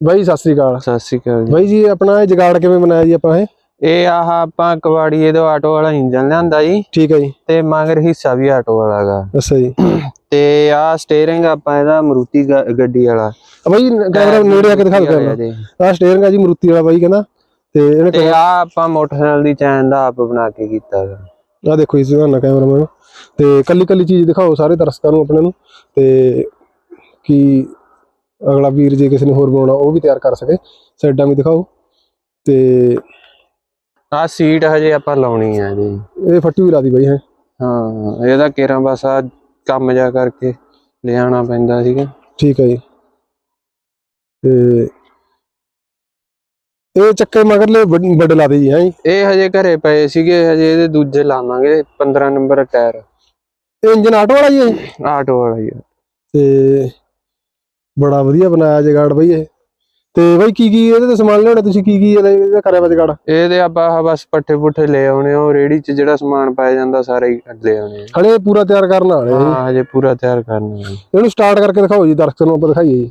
ਬਾਈ ਸਤਿ ਸ੍ਰੀ ਅਕਾਲ। ਸਤਿ ਸ਼੍ਰੀ ਅਕਾਲ ਜੀ। ਬਾਈ ਜੀ ਆਪਣਾ ਇਹ ਜਗਾੜ ਕਿਵੇਂ ਬਣਾਇਆ ਜੀ ਆਪਾਂ ਇਹ? ਇਹ ਆਹ ਆਪਾਂ ਕਵਾੜੀਏ ਤੋਂ ਆਟੋ ਵਾਲਾ ਇੰਜਨ ਲਿਆਂਦਾ ਜੀ। ਠੀਕ ਹੈ ਜੀ। ਤੇ ਮਗਰ ਹਿੱਸਾ ਵੀ ਆਟੋ ਵਾਲਾ ਗਾ। ਅੱਛਾ ਜੀ। ਤੇ ਆਹ ਸਟੀਅਰਿੰਗ ਆਪਾਂ ਇਹਦਾ ਮਰੂਤੀ ਗੱਡੀ ਵਾਲਾ। ਬਾਈ ਕੈਮਰਾ ਨੇੜੇ ਆ ਕੇ ਦਿਖਾ ਮਰੂਤੀ ਦਿਓ ਵਾਲਾ ਜੀ। ਆ ਸਟੀਅਰਿੰਗ ਆ ਜੀ ਮਰੂਤੀ ਵਾਲਾ ਬਾਈ ਕਹਿੰਦਾ। ਤੇ ਇਹਨੇ ਤੇ ਆ ਆਪਾਂ ਮੋਟਰਸਾਈਕਲ ਦੀ ਚੈਨ ਦਾ ਆਪ ਬਣਾ ਕੇ ਕੀਤਾ ਆ ਦੇਖੋ ਜੀ ਸੁਹਾਨਾ ਕੈਮਰਾਮੈਨ ਤੇ ਕੱਲੀ ਕੱਲੀ ਚੀਜ਼ ਦਿਖਾਓ ਸਾਰੇ ਦਰਸ਼ਕਾਂ ਨੂੰ ਆਪਣੇ ਨੂੰ। ਤੇ ਕੀ ਅਗਲਾ ਵੀਰ ਜੇ ਕਿਸੇ ਨੇ ਹੋਰ ਬਣਾਉਣਾ ਉਹ ਵੀ ਤਿਆਰ ਕਰ ਸਕੇ। ਸਾਈਡਾਂ ਵੀ ਦਿਖਾਓ। ਤੇ ਆਹ ਸੀਟ ਹਜੇ ਆਪਾਂ ਲਾਉਣੀ ਆ ਜੀ। ਇਹ ਫੱਟੀ ਵੀ ਲਾ ਦੀ ਬਾਈ ਹੈ। ਹਾਂ ਇਹਦਾ ਕੇਰਾਂ ਬਸ ਆ ਕੰਮ ਜਾ ਕਰਕੇ ਲਿਆਉਣਾ ਪੈਂਦਾ ਸੀਗਾ। ਠੀਕ ਹੈ ਜੀ। ਤੇ ਇਹ ਚੱਕੇ ਮਗਰਲੇ ਵੱਡ- ਵੱਡੇ ਲਾ ਦੇ ਜੀ। ਹੈ ਇਹ ਹਜੇ ਘਰੇ ਪਏ ਸੀਗੇ ਹਜੇ ਇਹਦੇ ਦੂਜੇ ਲਾਵਾਂਗੇ 15 ਨੰਬਰ ਟਾਇਰ। ਇਹ ਇੰਜਨ ਆਟੋ ਵਾਲਾ ਜੀ? ਇਹ ਆਟੋ ਵਾਲਾ ਹੀ ਆ। ਤੇ ਬੜਾ ਵਧੀਆ ਬਣਾਇਆ ਜਗਾੜ ਬਈ ਇਹ। ਤੇ ਬਈ ਕੀ ਕੀ ਇਹਦੇ ਤੇ ਸਮਾਨ ਲਿਆਉਣਾ ਤੁਸੀਂ? ਕੀ ਕੀ ਇਹਦਾ ਕਰਿਆ ਵਾ ਜਗਾੜ? ਇਹਦੇ ਆਪਾਂ ਆਹ ਬਸ ਪੱਠੇ ਪੁੱਠੇ ਲੈ ਆਉਣੇ ਆ ਉਹ ਰੇੜੀ 'ਚ ਜਿਹੜਾ ਸਮਾਨ ਪਾਇਆ ਜਾਂਦਾ ਸਾਰਾ ਹੀ ਲੈ ਆਉਣੇ ਆ। ਹਲੇ ਪੂਰਾ ਤਿਆਰ ਕਰਨ ਵਾਲੇ ਆ ਜੀ। ਹਾਂ ਹਜੇ ਪੂਰਾ ਤਿਆਰ ਕਰਨਾ ਹੈ ਇਹਨੂੰ ਸਟਾਰਟ ਕਰਕੇ ਦਿਖਾਓ ਜੀ ਦਰਸ਼ਕਾਂ ਨੂੰ ਆਪਾਂ ਦਿਖਾਈਏ ਜੀ।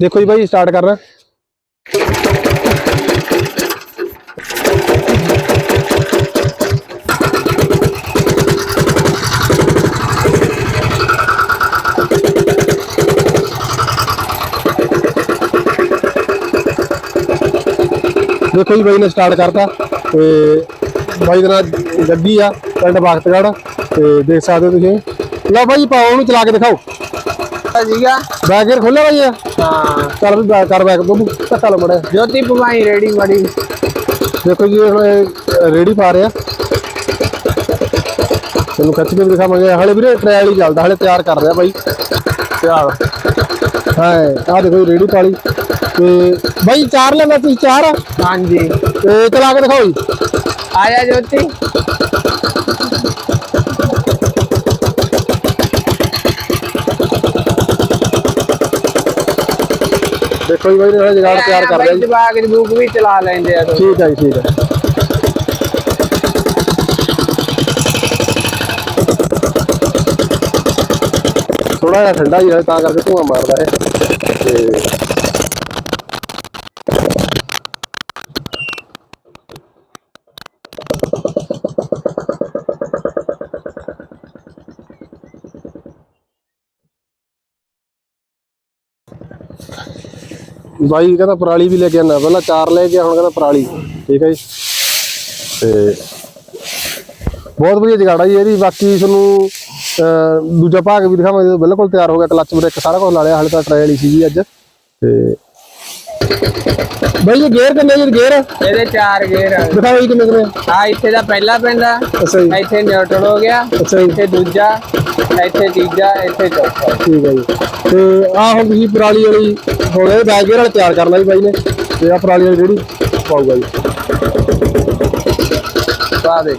ਦੇਖੋ ਜੀ ਬਾਈ ਸਟਾਰਟ ਕਰਨਾ। ਦੇਖੋ ਜੀ ਬਾਈ ਨੇ ਸਟਾਰਟ ਕਰਤਾ ਤੇ ਬਾਈ ਦਾ ਨਾਂ ਜੱਗੀ ਆ ਪਿੰਡ ਬਖਤਗੜ੍ਹ। ਤੇ ਦੇਖ ਸਕਦੇ ਹੋ ਤੁਸੀਂ। ਲਓ ਬਾਈ ਪਾਓ ਉਹਨੂੰ ਚਲਾ ਕੇ ਦਿਖਾਓ। ਗੇਅਰ ਖੋਲਿਆ ਬਾਈ? ਹਾਂ। ਚੱਲ ਵੀ ਕਰ ਬੈਕ ਬੱਬੂ ਧੱਕਾ ਲਾ ਮੜਿਆ ਜੋਤੀ ਪਵਾਈ ਰੇੜੀ ਮੜੀ। ਦੇਖੋ ਜੀ ਹੁਣ ਇਹ ਰੇੜੀ ਪਾ ਰਿਹਾ। ਤੁਹਾਨੂੰ ਖਿੱਚ ਕੇ ਦਿਖਾਵਾਂਗੇ। ਹਲੇ ਵੀਰੇ ਟ੍ਰਾਇਲ ਹੀ ਚੱਲਦਾ ਹਲੇ ਤਿਆਰ ਕਰ ਰਿਹਾ ਬਾਈ। ਤਿਆਰ। ਹਾਂ ਆਹ ਦੇਖੋ ਰੇੜੀ ਪਾਲੀ। ਤੇ ਬਾਈ ਚਾਰ ਲੈਣਾ ਤੁਸੀਂ ਚਾਰ? ਹਾਂਜੀ। ਤੇ ਚਲਾ ਕੇ ਦਿਖਾਓ ਜੀ। ਆਇਆ ਜੋਤੀ। ਦੇਖੋ ਜੀ ਬਾਈ ਨੇ ਜਗਾੜ ਤਿਆਰ ਕਰ ਰਿਹਾ ਜੀ। ਜਵਾਗ ਜਬੂਕ ਵੀ ਚਲਾ ਲੈਂਦੇ ਆ ਠੀਕ ਹੈ ਜੀ ਠੀਕ ਹੈ ਥੋੜਾ ਜਿਹਾ ਠੰਡਾ ਹੀ ਹੈ ਤਾਂ ਕਰਕੇ ਧੂਆਂ ਮਾਰਦਾ ਹੈ ਤੇ ਬਾਈ ਕਹਿੰਦਾ ਪਰਾਲੀ ਵੀ ਲੈ ਕੇ ਆਣਾ ਪਹਿਲਾਂ ਚਾਰ ਲੈ ਕੇ ਹੁਣ ਕਹਿੰਦਾ ਪਰਾਲੀ। ਠੀਕ ਹੈ ਜੀ। ਤੇ ਬਹੁਤ ਵਧੀਆ ਜਗਾੜਾ ਜੀ ਇਹਦੀ ਬਾਕੀ ਤੁਹਾਨੂੰ ਅਹ, ਦੂਜਾ ਭਾਗ ਵੀ ਦਿਖਾਵਾਂਗੇ ਜਦੋਂ ਬਿਲਕੁਲ ਤਿਆਰ ਹੋ ਗਿਆ ਕਲੱਚ ਬ੍ਰੇਕ ਸਾਰਾ ਕੁਝ ਲਾ ਲਿਆ ਹਾਲੇ ਤਾਂ ਟ੍ਰਾਇਲ ਹੀ ਜੀ ਅੱਜ। ਤੇ ਬਾਈ ਇਹ ਗੇਅਰ ਕਿੰਨੇ ਜੀ ਗੇਅਰ ਇਹਦੇ ਚਾਰ ਗੇਅਰ ਆ। ਦਿਖਾਓ ਜੀ ਕਿੰਨੇ ਕਿੰਨੇ ਆ। ਇੱਥੇ ਦਾ ਪਹਿਲਾ ਪੈਂਦਾ ਅੱਛਾ ਜੀ। ਇੱਥੇ ਨਿਊਟਰਲ ਹੋ ਗਿਆ। ਅੱਛਾ ਜੀ। ਇੱਥੇ ਦੂਜਾ ਇੱਥੇ ਤੀਜਾ ਇੱਥੇ ਚੌਥਾ। ਠੀਕ ਹੈ ਜੀ। ਤੇ ਆਹ ਹੁਣ ਤੁਸੀਂ ਪਰਾਲੀ ਵਾਲੀ ਹੋ ਗਏ ਬੈਕ ਗੇਅਰ ਵਾਲਾ ਤਿਆਰ ਕਰਨਾ ਜੀ ਬਾਈ ਨੇ। ਤੇ ਆ ਪਰਾਲੀ ਵਾਲੀ ਜਿਹੜੀ ਪਾਊਗਾ ਜੀ। ਪਾ ਦੇ।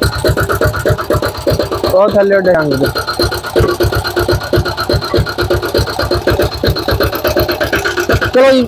ਉਹ ਥੱਲੇ ਡੰਗ ਦੇ। ਚਲੋ ਜੀ।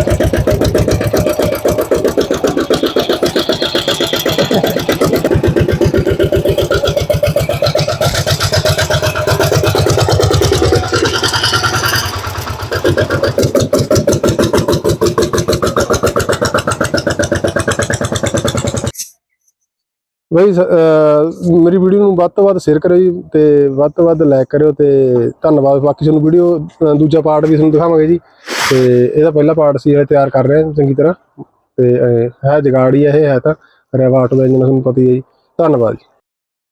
ਬਈ ਸ- ਮੇਰੀ ਵੀਡੀਓ ਨੂੰ ਵੱਧ ਤੋਂ ਵੱਧ ਸ਼ੇਅਰ ਕਰਿਓ ਜੀ ਤੇ ਵੱਧ ਤੋਂ ਵੱਧ ਲਾਈਕ ਕਰਿਓ ਤੇ ਧੰਨਵਾਦ। ਬਾਕੀ ਤੁਹਾਨੂੰ ਵੀਡੀਓ ਦੂਜਾ ਪਾਰਟ ਵੀ ਤੁਹਾਨੂੰ ਦਿਖਾਵਾਂਗੇ ਜੀ। ਤੇ ਇਹਦਾ ਪਹਿਲਾ ਪਾਰਟ ਸੀ ਇਹ ਤਿਆਰ ਕਰ ਰਹੇ ਹਾਂ ਚੰਗੀ ਤਰ੍ਹਾਂ। ਤੇ ਅਹ, ਹੈ ਜਗਾੜੀ ਇਹ ਹੈ ਤਾਂ ਰੈਵਾ ਆਟੋ ਦਾ ਇੰਜਨ ਤੁਹਾਨੂੰ ਪਤਾ ਹੀ ਹੈ ਜੀ। ਧੰਨਵਾਦ ਜੀ।